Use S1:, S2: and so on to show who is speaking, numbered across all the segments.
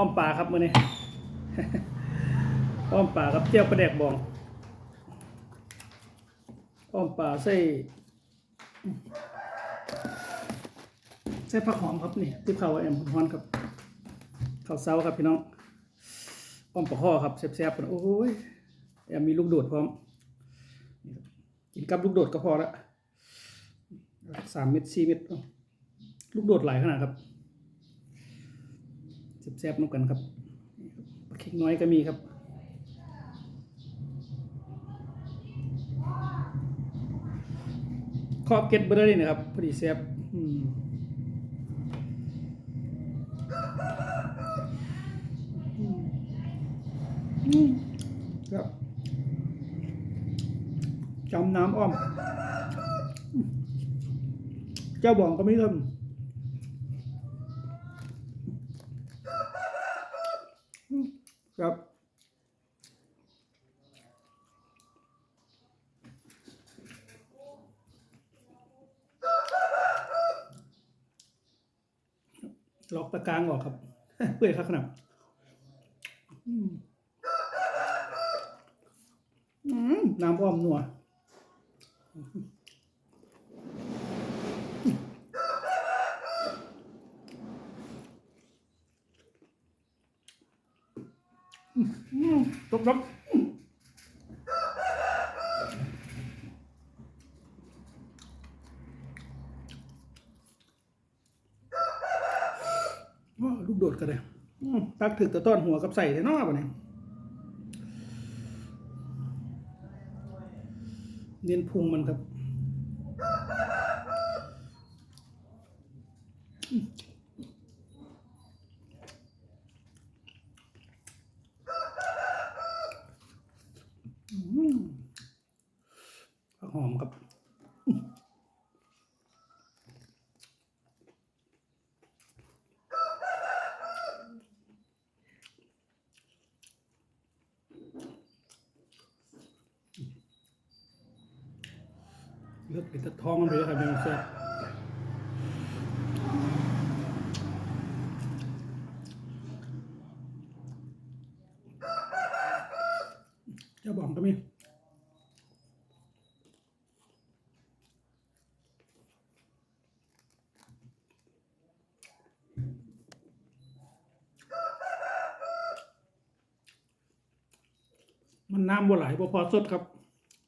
S1: อ้อมป่าครับมื้อนี้อ้อมป่าครับเจียวปลาแดกบองอ้อมป่าใส่ใส่ผักหอมครับนี่ที่เขาวแอมฮอนครับข้าวเซาครับพี่น้องอ้อมปลาข้อครับแซ่บๆกันโอ้ยแอมมีลูกโดดพร้อมกินกับลูกโดดก็พอละสามเม็ดสี่เม็ดลูกโดดหลายขนาดครับ แซ่บๆนกกันครับนี่ครับปลาเค็กน้อยก็มีครับขอบเก็ตเบอร์เลยนะครับพอดีเซฟอืมอืมครับจำน้ำอ้อม เจ้าบ่องก็ไม่เริ่ม ครับล็อกตะก้างออกครับ เปื่อยครับขนาดน้ำอ้อมนัว ตบตบว้าวลูกโดดกันเลยตักถึกตะต้อนหัวกับใส่เลยเนาะปะเนี่ยเน้นพุงมันครับ ผักหอมครับเลือกเป็นตะท้องมันไปเลยครับยังแซ่บเจ้าบองก็มีมันน้ำบ่ไหลบ่พอสดครับ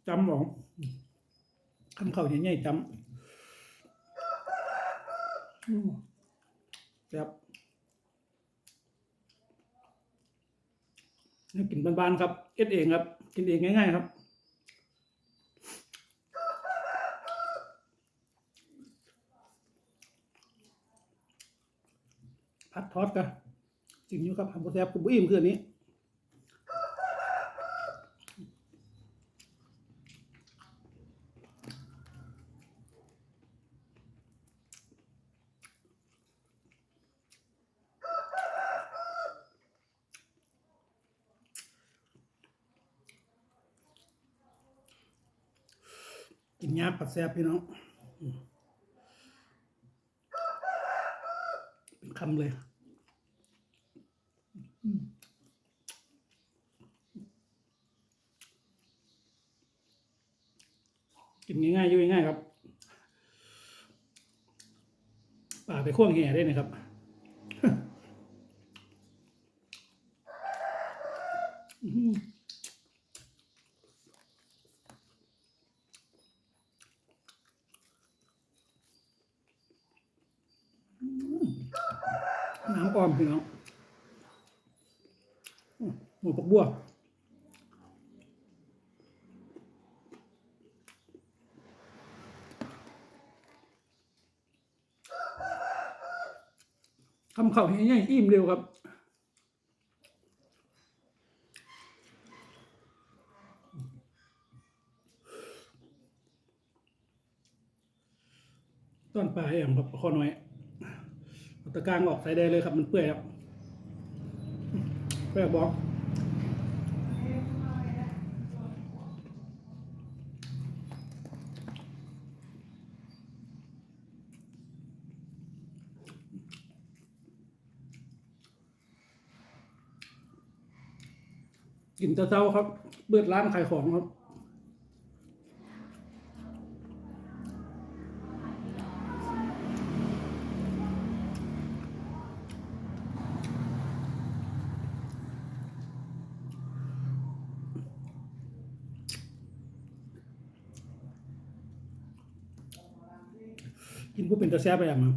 S1: จำหมองคำเข่าใหญ่ๆจำอืมครับนี่กินบ้านๆครับเอ็ดเองครับ กินเองง่ายๆครับพัดทอดกันจริงอยู่ครับผัดโบแซบกุบบุอิ่มคืนนี้ กินยาปัดแซบพี่น้องเป็นคำเลยกินง่ายๆยู่ง่ายครับป่าไปข่วงแห่ได้นะครับ อื้อหือ น้ำอ้อมพี่น้องหมูปักบัวคำเข่าใหญ่ๆอิ่มเร็วครับต้นปลาแอมครับข้อน้อย ตะกร้างออกใส่ได้เลยครับ มันเปื่อยครับเปื่อยบอกกินตะเต้าครับ เบิดร้านขายของครับ กินผู้เป็นตาแซบไปอย่างมั้ง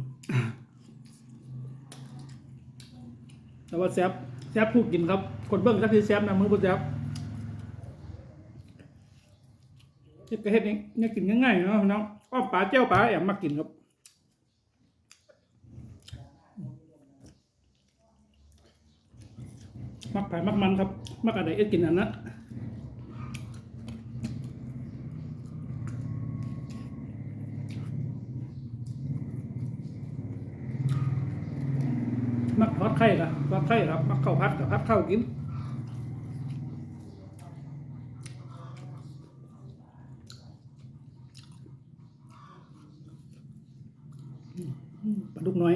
S1: แต่ว่าแซบแซบผู้กินครับ คนเบิ้งก็คือแซบนะมือผู้แซบเฮ็ดก็เฮ็ดนี่เนี่ยกินง่ายๆเนาะน้องอ้อมปลาเจ้าปลาแอมมากินครับมักไผ่มักมันครับ มักอะไรเอ็ดกินอันนั้น มักทอดไข่ครับทอดไข่ครับ มักข้าวพัดกับพัดข้าวกินปลาดุกน้อย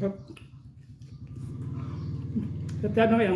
S1: ครับแซ่บๆน้องแอมครับ